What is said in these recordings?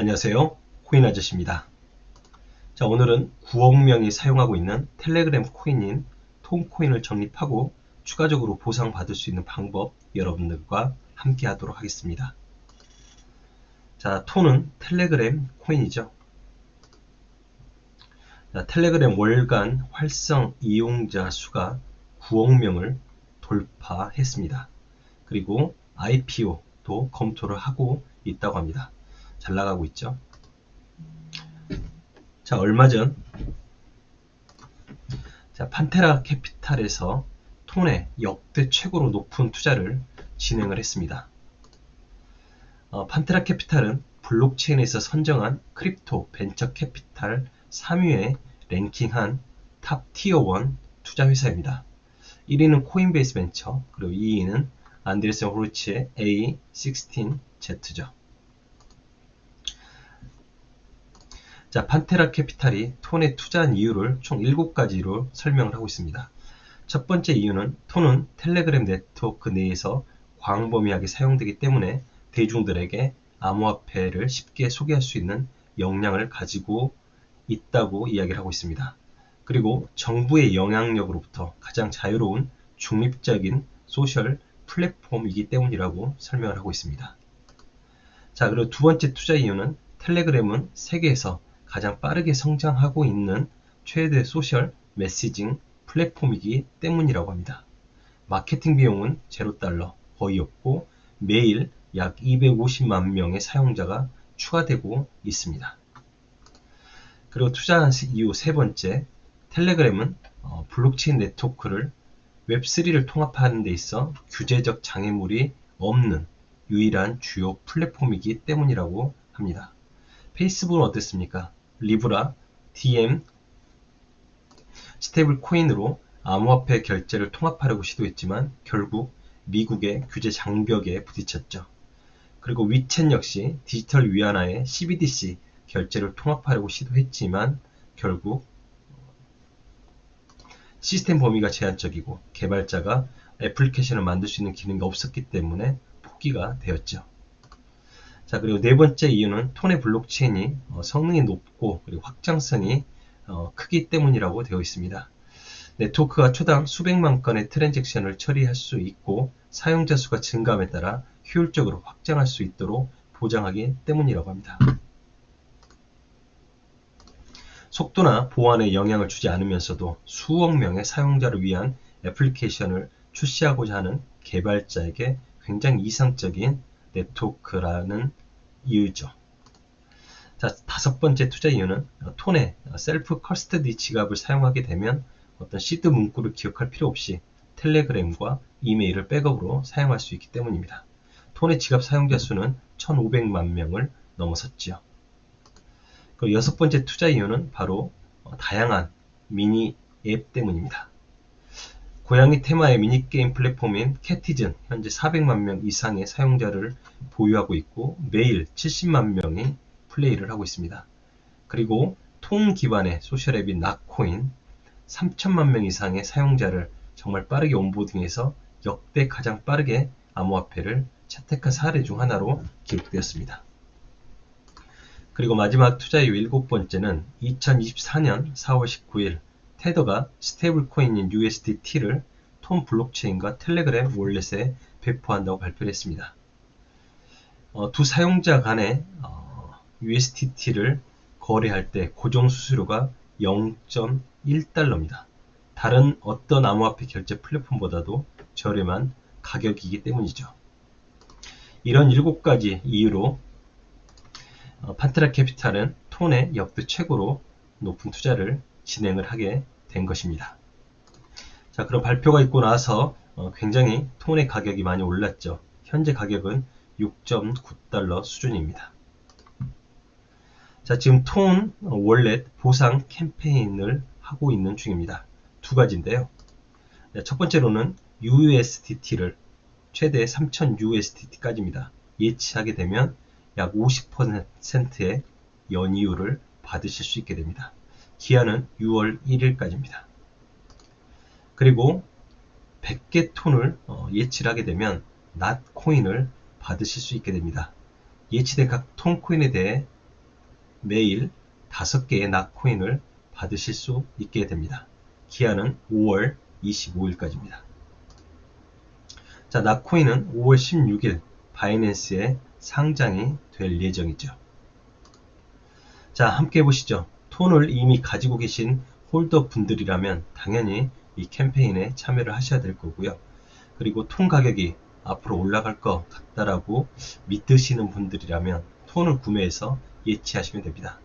안녕하세요. 코인 아저씨입니다. 자, 오늘은 9억 명이 사용하고 있는 텔레그램 코인인 톤코인을 적립하고 추가적으로 보상받을 수 있는 방법 여러분들과 함께 하도록 하겠습니다. 자, 톤은 텔레그램 코인이죠. 자, 텔레그램 월간 활성 이용자 수가 9억 명을 돌파했습니다. 그리고 IPO도 검토를 하고 있다고 합니다. 잘 나가고 있죠. 자, 얼마 전, 자, 판테라 캐피탈에서 톤의 역대 최고로 높은 투자를 진행을 했습니다. 어, 판테라 캐피탈은 블록체인에서 선정한 크립토 벤처 캐피탈 3위에 랭킹한 탑 티어 1 투자 회사입니다. 1위는 코인베이스 벤처, 그리고 2위는 안드레센 호르치의 A16Z죠. 자, 판테라 캐피탈이 톤에 투자한 이유를 총 7가지로 설명을 하고 있습니다. 첫 번째 이유는 톤은 텔레그램 네트워크 내에서 광범위하게 사용되기 때문에 대중들에게 암호화폐를 쉽게 소개할 수 있는 역량을 가지고 있다고 이야기를 하고 있습니다. 그리고 정부의 영향력으로부터 가장 자유로운 중립적인 소셜 플랫폼이기 때문이라고 설명을 하고 있습니다. 자, 그리고 두 번째 투자 이유는 텔레그램은 세계에서 가장 빠르게 성장하고 있는 최대 소셜 메시징 플랫폼이기 때문이라고 합니다. 마케팅 비용은 0달러 거의 없고 매일 약 250만 명의 사용자가 추가되고 있습니다. 그리고 투자한 이유 세 번째, 텔레그램은 어, 블록체인 네트워크를 웹3를 통합하는 데 있어 규제적 장애물이 없는 유일한 주요 플랫폼이기 때문이라고 합니다. 페이스북은 어땠습니까? 리브라, DM, 스테이블 코인으로 암호화폐 결제를 통합하려고 시도했지만 결국 미국의 규제 장벽에 부딪혔죠. 그리고 위챗 역시 디지털 위안화의 CBDC 결제를 통합하려고 시도했지만 결국 시스템 범위가 제한적이고 개발자가 애플리케이션을 만들 수 있는 기능이 없었기 때문에 포기가 되었죠. 자, 그리고 네 번째 이유는 톤의 블록체인이 어, 성능이 높고 그리고 확장성이 어, 크기 때문이라고 되어 있습니다. 네트워크가 초당 수백만 건의 트랜잭션을 처리할 수 있고 사용자 수가 증가함에 따라 효율적으로 확장할 수 있도록 보장하기 때문이라고 합니다. 속도나 보안에 영향을 주지 않으면서도 수억 명의 사용자를 위한 애플리케이션을 출시하고자 하는 개발자에게 굉장히 이상적인 네트워크라는 이유죠. 자, 다섯 번째 투자 이유는 톤의 셀프 커스터디 지갑을 사용하게 되면 어떤 시드 문구를 기억할 필요 없이 텔레그램과 이메일을 백업으로 사용할 수 있기 때문입니다. 톤의 지갑 사용자 수는 1,500만 명을 넘어섰지요. 그리고 여섯 번째 투자 이유는 바로 다양한 미니 앱 때문입니다. 고양이 테마의 미니게임 플랫폼인 캐티즌 현재 400만 명 이상의 사용자를 보유하고 있고 매일 70만 명이 플레이를 하고 있습니다. 그리고 통 기반의 소셜앱인 낙코인 3천만 명 이상의 사용자를 정말 빠르게 온보딩해서 역대 가장 빠르게 암호화폐를 채택한 사례 중 하나로 기록되었습니다. 그리고 마지막 투자 이유 일곱 번째는 2024년 4월 19일 테더가 스테이블 코인인 USDT를 톤 블록체인과 텔레그램 월렛에 배포한다고 발표를 했습니다. 어, 두 사용자 간에 어, USDT를 거래할 때 고정 수수료가 0.1달러입니다. 다른 어떤 암호화폐 결제 플랫폼보다도 저렴한 가격이기 때문이죠. 이런 7가지 이유로 어, 판테라 캐피탈은 톤의 역대 최고로 높은 투자를 진행을 하게 된 것입니다. 자, 그럼 발표가 있고 나서 어, 굉장히 톤의 가격이 많이 올랐죠. 현재 가격은 6.9달러 수준입니다. 자, 지금 톤 월렛 보상 캠페인을 하고 있는 중입니다. 두 가지인데요. 네, 첫 번째로는 USDT를 최대 3000USDT까지입니다. 예치하게 되면 약 50%의 연이율을 받으실 수 있게 됩니다. 기한은 6월 1일까지입니다. 그리고 100개 톤을 어, 예치를 하게 되면 낫 코인을 받으실 수 있게 됩니다. 예치된 각 톤 코인에 대해 매일 5개의 낙코인을 받으실 수 있게 됩니다. 기한은 5월 25일까지입니다. 자, 낙코인은 5월 16일 바이낸스에 상장이 될 예정이죠. 자, 함께 보시죠. 톤을 이미 가지고 계신 홀더 분들이라면 당연히 이 캠페인에 참여를 하셔야 될 거고요. 그리고 톤 가격이 앞으로 올라갈 것 같다라고 믿으시는 분들이라면 톤을 구매해서 예치하시면 됩니다.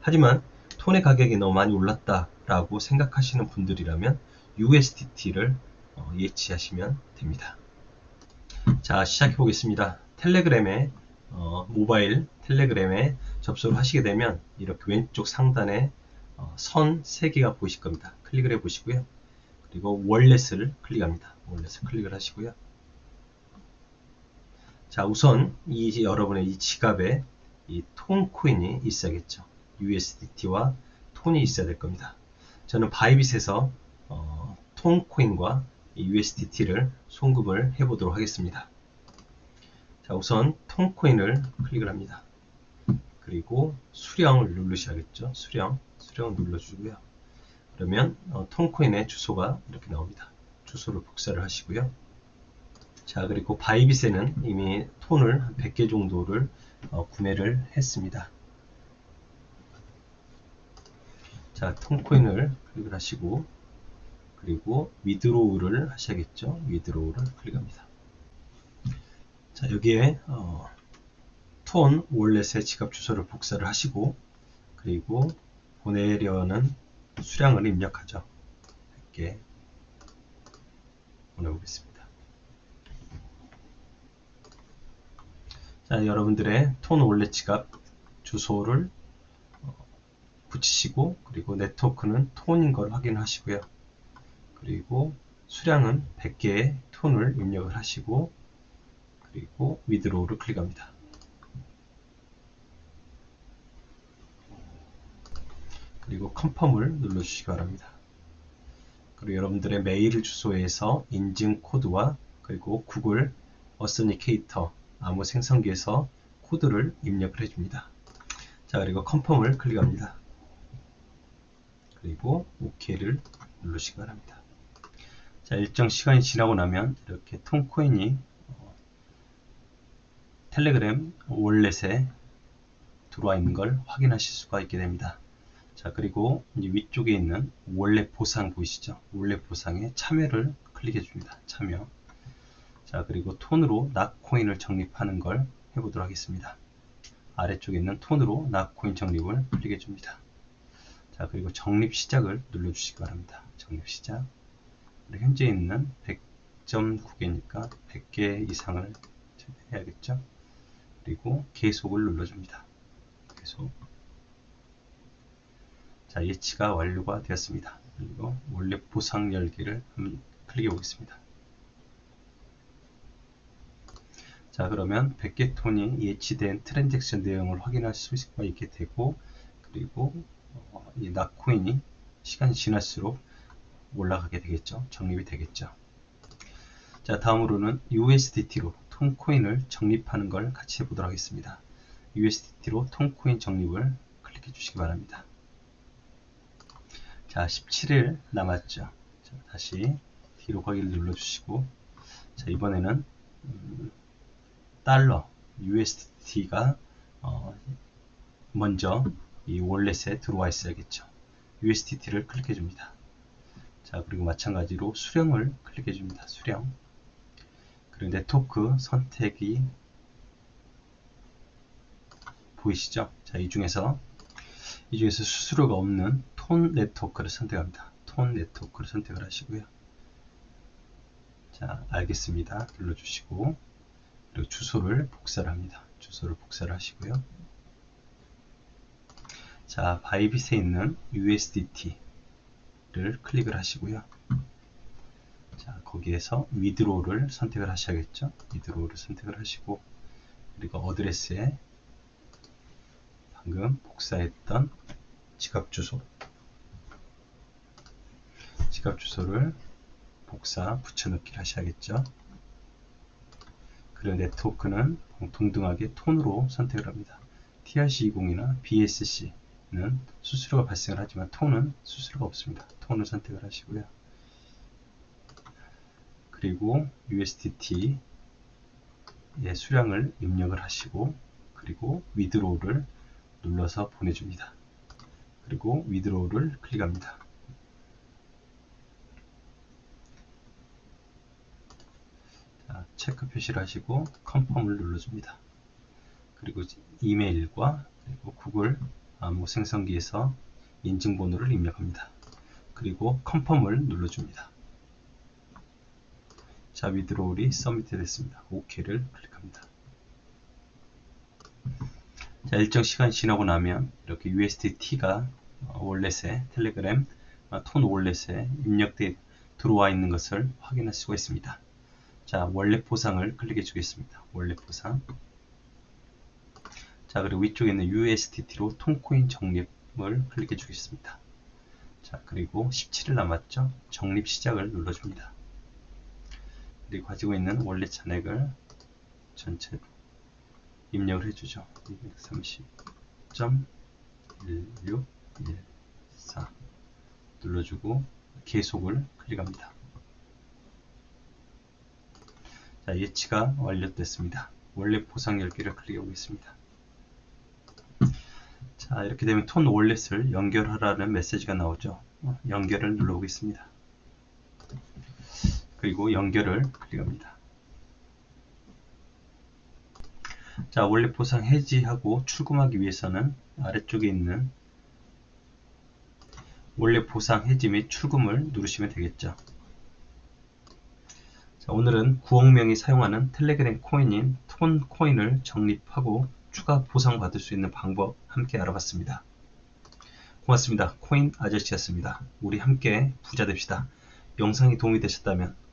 하지만 톤의 가격이 너무 많이 올랐다라고 생각하시는 분들이라면 USDT를 어, 예치하시면 됩니다. 자, 시작해 보겠습니다. 텔레그램에 어, 모바일 텔레그램에 접속을 하시게 되면 이렇게 왼쪽 상단에 어, 선 3개가 보이실 겁니다. 클릭을 해 보시고요. 그리고 월렛을 클릭합니다. 월렛을 클릭을 하시고요. 자, 우선 이 여러분의 이 지갑에 이 톤 코인이 있어야겠죠. USDT와 톤이 있어야 될 겁니다. 저는 바이빗에서 어, 톤 코인과 USDT를 송금을 해 보도록 하겠습니다. 자, 우선 톤 코인을 클릭을 합니다. 그리고 수령을 누르셔야겠죠. 수령, 수령을 눌러주고요. 그러면 어, 톤코인의 주소가 이렇게 나옵니다. 주소를 복사를 하시고요. 자 그리고 바이빗에는 이미 톤을 100개 정도를 어, 구매를 했습니다. 자 톤코인을 클릭을 하시고 그리고 위드로우를 하셔야겠죠. 위드로우를 클릭합니다. 자 여기에 어, 톤 월렛의 지갑 주소를 복사를 하시고 그리고 보내려는 수량을 입력하죠. 100개 보내보겠습니다. 자, 여러분들의 톤 원래 지갑 주소를 어, 붙이시고 그리고 네트워크는 톤인 걸 확인하시고요. 그리고 수량은 100개의 톤을 입력을 하시고 그리고 위드로우를 클릭합니다. 그리고 컨펌을 눌러주시기 바랍니다. 그리고 여러분들의 메일 주소에서 인증 코드와 그리고 구글 어스니케이터 암호 생성기에서 코드를 입력을 해줍니다. 자 그리고 컨펌을 클릭합니다. 그리고 OK를 누르시기 바랍니다. 자 일정 시간이 지나고 나면 이렇게 톤코인이 어, 텔레그램 월렛에 들어와 있는 걸 확인하실 수가 있게 됩니다. 자 그리고 위쪽에 있는 원래 보상 보이시죠? 원래 보상에 참여를 클릭해 줍니다. 참여. 자 그리고 톤으로 낙코인을 적립하는 걸 해보도록 하겠습니다. 아래쪽에 있는 톤으로 낙코인 적립을 클릭해 줍니다. 자 그리고 적립 시작을 눌러주시기 바랍니다. 적립 시작. 현재 있는 100.9개니까 100개 이상을 해야겠죠. 그리고 계속을 눌러줍니다. 계속. 자, 예치가 완료가 되었습니다. 그리고 원래 보상 열기를 한번 클릭해 보겠습니다. 자, 그러면 100개 톤이 예치된 트랜잭션 내용을 확인할 수가 있게 되고, 그리고 어, 이 낙코인이 시간이 지날수록 올라가게 되겠죠. 적립이 되겠죠. 자, 다음으로는 USDT로 톤코인을 적립하는 걸 같이 해보도록 하겠습니다. USDT로 톤코인 적립을 클릭해 주시기 바랍니다. 자 17일 남았죠. 자, 다시 뒤로 가기를 눌러주시고 자 이번에는 음, 달러 USDT가 어, 먼저 이 월렛에 들어와 있어야겠죠. USDT를 클릭해 줍니다. 자 그리고 마찬가지로 수령을 클릭해 줍니다. 수령 그리고 네트워크 선택이 보이시죠 자 이 중에서 이 중에서 수수료가 없는 톤 네트워크를 선택합니다. 톤 네트워크를 선택을 하시고요. 자, 알겠습니다. 눌러주시고 그리고 주소를 복사를 합니다. 주소를 복사를 하시고요. 자, 바이빗에 있는 USDT를 클릭을 하시고요. 자, 거기에서 위드로우를 선택을 하셔야겠죠. 위드로우를 선택을 하시고 그리고 어드레스에 방금 복사했던 지갑 주소 지갑 주소를 복사 붙여넣기를 하셔야겠죠. 그리고 네트워크는 동등하게 톤으로 선택을 합니다. TRC20이나 BSC는 수수료가 발생을 하지만 톤은 수수료가 없습니다. 톤을 선택을 하시고요. 그리고 USDT의 수량을 입력을 하시고 그리고 위드로우를 눌러서 보내줍니다. 그리고 위드로우를 클릭합니다. 자, 체크 표시를 하시고 컨펌을 눌러줍니다. 그리고 이메일과 그리고 구글 암호 생성기에서 인증번호를 입력합니다. 그리고 컨펌을 눌러줍니다. 자, 위드로울이 서미트 됐습니다. OK를 클릭합니다. 자, 일정 시간이 지나고 나면 이렇게 USDT가 월렛에 텔레그램 톤 월렛에 입력돼 들어와 있는 것을 확인할 수가 있습니다. 자, 원래 보상을 클릭해 주겠습니다. 원래 보상. 자, 그리고 위쪽에 있는 USDT로 톤코인 적립을 클릭해 주겠습니다. 자, 그리고 17일 남았죠? 적립 시작을 눌러줍니다. 그리고 가지고 있는 원래 잔액을 전체 입력을 해주죠. 230.1614 눌러주고 계속을 클릭합니다. 자, 예치가 완료됐습니다. 원래 보상 10개를 클릭해 보겠습니다. 자, 이렇게 되면 톤 월렛을 연결하라는 메시지가 나오죠. 어, 연결을 눌러보겠습니다. 그리고 연결을 클릭합니다. 자, 원래 보상 해지하고 출금하기 위해서는 아래쪽에 있는 원래 보상 해지 및 출금을 누르시면 되겠죠. 자, 오늘은 9억 명이 사용하는 텔레그램 코인인 톤 코인을 적립하고 추가 보상 받을 수 있는 방법 함께 알아봤습니다. 고맙습니다. 코인 아저씨였습니다. 우리 함께 부자 됩시다. 영상이 도움이 되셨다면